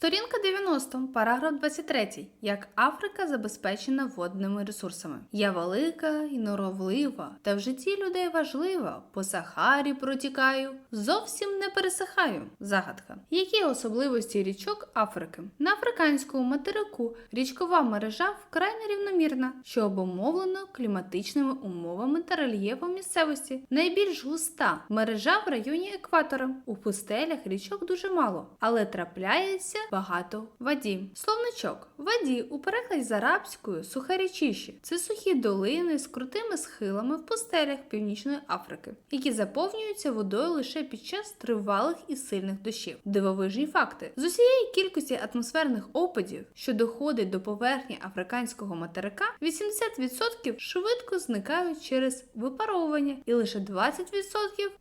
Сторінка 90, параграф 23. Як Африка забезпечена водними ресурсами. Я велика і норовлива, та в житті людей важлива. По Сахарі протікаю, зовсім не пересихаю. Загадка. Які особливості річок Африки? На африканському материку річкова мережа вкрай нерівномірна, що обумовлено кліматичними умовами та рельєфом місцевості. Найбільш густа мережа в районі екватора. У пустелях річок дуже мало, але трапляється багато воді. Словничок воді у перекладі з арабською сухе річище. Це сухі долини з крутими схилами в пустелях Північної Африки, які заповнюються водою лише під час тривалих і сильних дощів. Дивовижні факти з усієї кількості атмосферних опадів, що доходить до поверхні африканського материка, 80% швидко зникають через випаровування, і лише 20%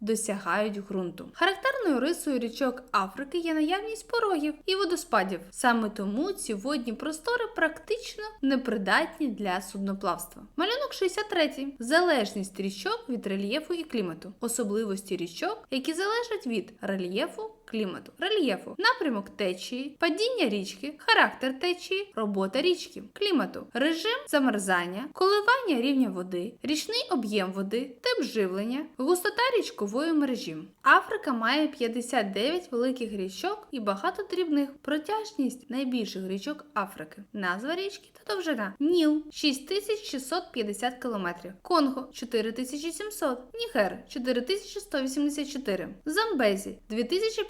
досягають ґрунту. Характерною рисою річок Африки є наявність порогів і водоспадів. Саме тому ці водні простори практично непридатні для судноплавства. Малюнок 63. Залежність річок від рельєфу і клімату. Особливості річок, які залежать від рельєфу. Клімату, рельєфу, напрямок течії, падіння річки, характер течії, робота річки, клімату, режим замерзання, коливання рівня води, річний об'єм води, тип живлення, густота річкової мережі. Африка має 59 великих річок і багато дрібних. Протяжність найбільших річок Африки. Назва річки та довжина. Ніл 6650 км, Конго 4700, Нігер 4184, Замбезі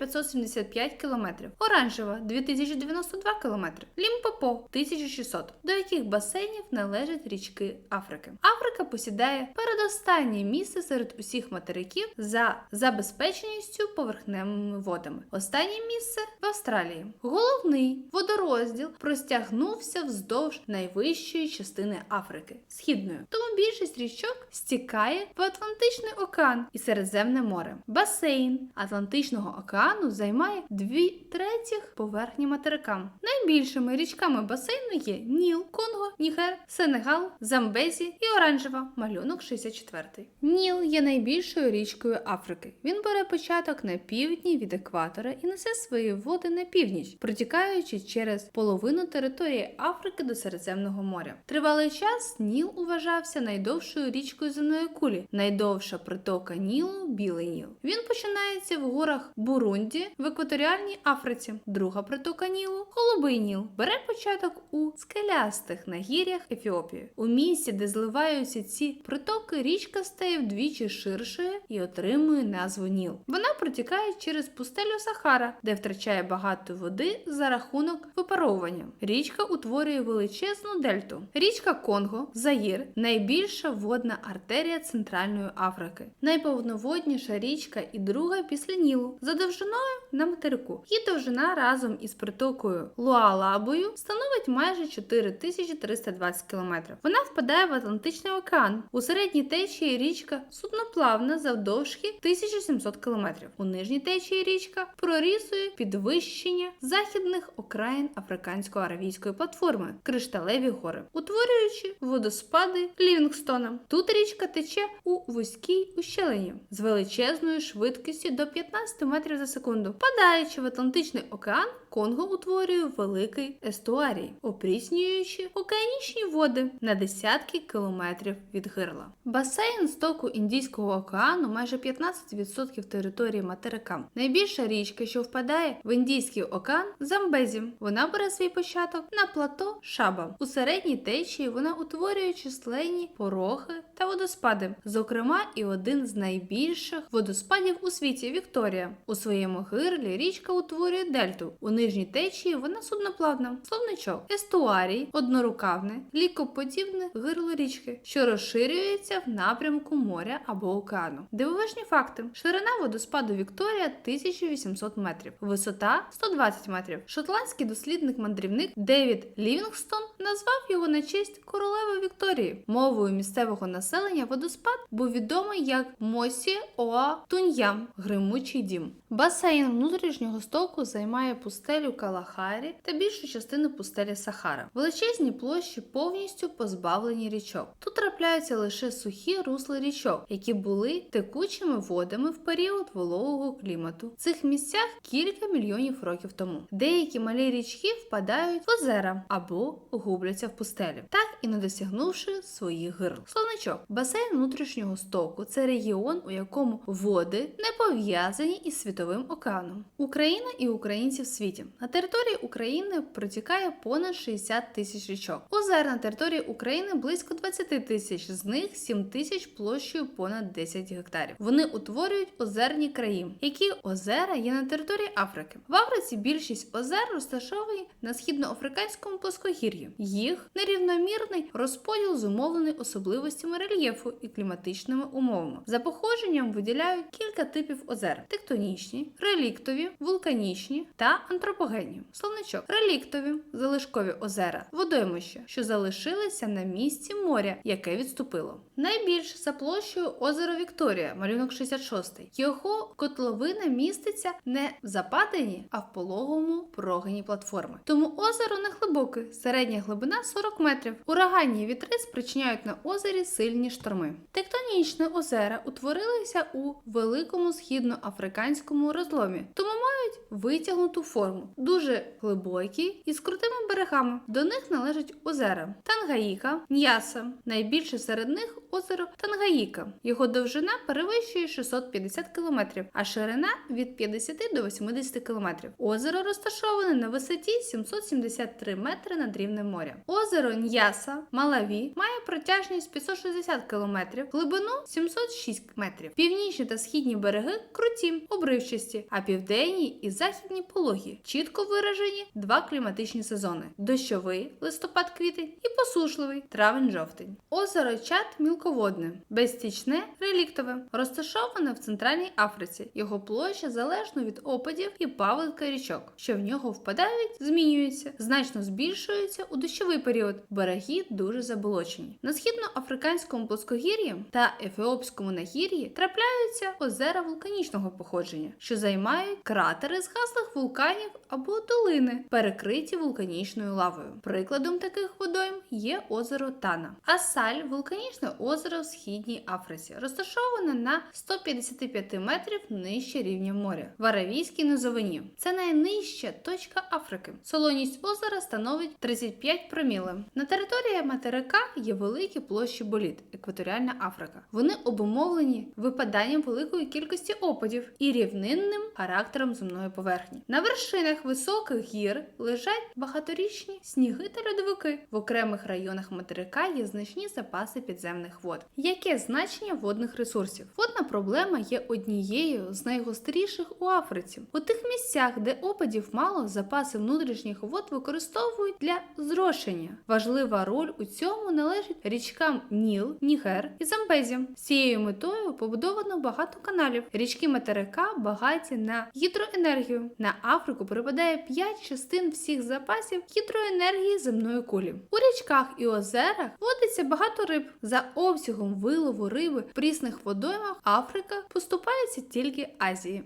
2575 км, Оранжева 2092 км, Лімпопо 1600, до яких басейнів належать річки Африки. Африка посідає передостаннє місце серед усіх материків за забезпеченістю поверхневими водами. Останнє місце в Австралії. Головний водорозділ простягнувся вздовж найвищої частини Африки східною. Тому більшість річок стікає в Атлантичний океан і Середземне море. Басейн Атлантичного океану займає дві третіх поверхні материка. Найбільшими річками басейну є Ніл, Конго, Нігер, Сенегал, Замбезі і Оранжева. Малюнок 64. Ніл є найбільшою річкою Африки. Він бере початок на півдні від екватора і несе свої води на північ, протікаючи через половину території Африки до Середземного моря. Тривалий час Ніл вважався найдовшою річкою земної кулі. Найдовша притока Нілу Білий Ніл. Він починається в горах Бурунді в екваторіальній Африці. Друга притока Нілу Голубий Ніл бере початок у скелястих нагір'ях Ефіопії. У місці, де зливаються ці притоки, річка стає вдвічі ширшою і отримує назву Ніл. Вона протікає через пустелю Сахара, де втрачає багато води за рахунок випаровування. Річка утворює величезну дельту. Річка Конго, Заїр найбільша водна артерія Центральної Африки, найповноводніша річка і друга після Нілу за довжиною на материку. Її довжина разом із притокою Луалабою становить майже 4320 км. Вона впадає в Атлантичний океан. У середній течії річка судноплавна завдовжки 1700 км. У нижній течії річка прорісує підвищення західних окраїн африкансько-аравійської платформи Кришталеві гори, утворюючи водоспади Лівінгстона. Тут річка тече у вузькій ущелині з величезною швидкістю до 15 метрів за секунду. Падаючи в Атлантичний океан, Конго утворює великий естуарій, опріснюючи океанічні води на десятки кілометрів від гирла. Басейн стоку Індійського океану майже 15% території материка. Найбільша річка, що впадає в Індійський океан, Замбезі. Вона бере свій початок на плато Шаба. У середній течії вона утворює численні порохи та водоспади, зокрема, і один з найбільших водоспадів у світі Вікторія. У своєму гирлі річка утворює дельту. У нижній течії вона судноплавна, словничок, естуарій, однорукавне, лікоподібне гирло річки, що розширюється в напрямку моря або океану. Дивовижні факти: ширина водоспаду Вікторія 1800 метрів, висота 120 метрів. Шотландський дослідник-мандрівник Девід Лівінгстон назвав його на честь королеви Вікторії. Мовою місцевого населення водоспад був відомий як Мосі Оа Туньям, гримучий дім. Басейн внутрішнього стоку займає пустелю Калахарі та більшу частину пустелі Сахара. Величезні площі повністю позбавлені річок. Тут трапляються лише сухі русла річок, які були текучими водами в період вологого клімату. В цих місцях кілька мільйонів років тому. Деякі малі річки впадають в озера або губляться в пустелі, так і не досягнувши своїх гирл. Словничок, басейн внутрішнього стоку це регіон, у якому води не пов'язані із світовим океаном. Україна і українці в світі на території України протікає понад 60 тисяч річок. Озер на території України близько 20 тисяч, з них 7 тисяч площею понад 10 гектарів. Вони утворюють озерні краї. Які озера є на території Африки? В Африці більшість озер розташовані на східноафриканському плоскогір'ї. Їх нерівномірний розподіл зумовлений особливостями рельєфу і кліматичними умовами. За походженням виділяють кілька типів озер: тектонічні, реліктові, вулканічні та антропогенні. Словничок реліктові залишкові озера, водоймища, що залишилися на місці моря, яке відступило. Найбільше за площею озеро Вікторія, малюнок 66. Його котловина міститься не в западині, а в пологовому прогині платформи. Тому озеро не глибоке, середня глибина 40 метрів. Ураганні вітри спричиняють на озері сильні шторми. Тектонічні озера утворилися у великому східноафриканському розломі, тому мають витягнуту форму, дуже глибокі і з крутими берегами. До них належать озера Тангаїка, Ньяса. Найбільше серед них озеро Тангаїка. Його довжина перевищує 650 км, а ширина від 50 до 80 км. Озеро розташоване на висоті 773 метри над рівнем моря. Озеро Ньяса Малаві має протяжність 560 км, глибину 706 метрів. Північні та східні береги круті, обривчасті, а південні і західні пологі. Чітко виражені два кліматичні сезони: дощовий листопад-квітень і посушливий травень-жовтень. Озеро Чад мілководне, безстічне реліктове, розташоване в Центральній Африці. Його площа залежно від опадів і паводка річок, що в нього впадають, змінюються, значно збільшуються у дощовий період. Береги дуже заболочені. На східноафриканському плоскогір'ї та ефіопському нагір'ї трапляються озера вулканічного походження, що займають кратери згаслих вулканів або долини, перекриті вулканічною лавою. Прикладом таких водойм є озеро Тана. Асаль вулканічне озеро в східній Африці, розташоване на 155 метрів нижче рівня моря в Аравійській низовині. Це найнижча точка Африки. Солоність озера становить 35 проміле. На території материка є великі площі боліт, екваторіальна Африка. Вони обумовлені випаданням великої кількості опадів і рівнинним характером земної поверхні. На вершинах високих гір лежать багаторічні сніги та льодовики. В окремих районах материка є значні запаси підземних вод. Яке значення водних ресурсів? Водна проблема є однією з найгостріших у Африці. У тих місцях, де опадів мало, запаси внутрішніх вод використовують для зрошення. Важлива роль у цьому належить річкам Ніл, Нігер і Замбезі. З цією метою побудовано багато каналів. Річки материка багаті на гідроенергію. На Африку припадає 5 частин всіх запасів гідроенергії земної кулі. У річках і озерах водиться багато риб. За обсягом вилову риби в прісних водоймах Африка поступається тільки Азії.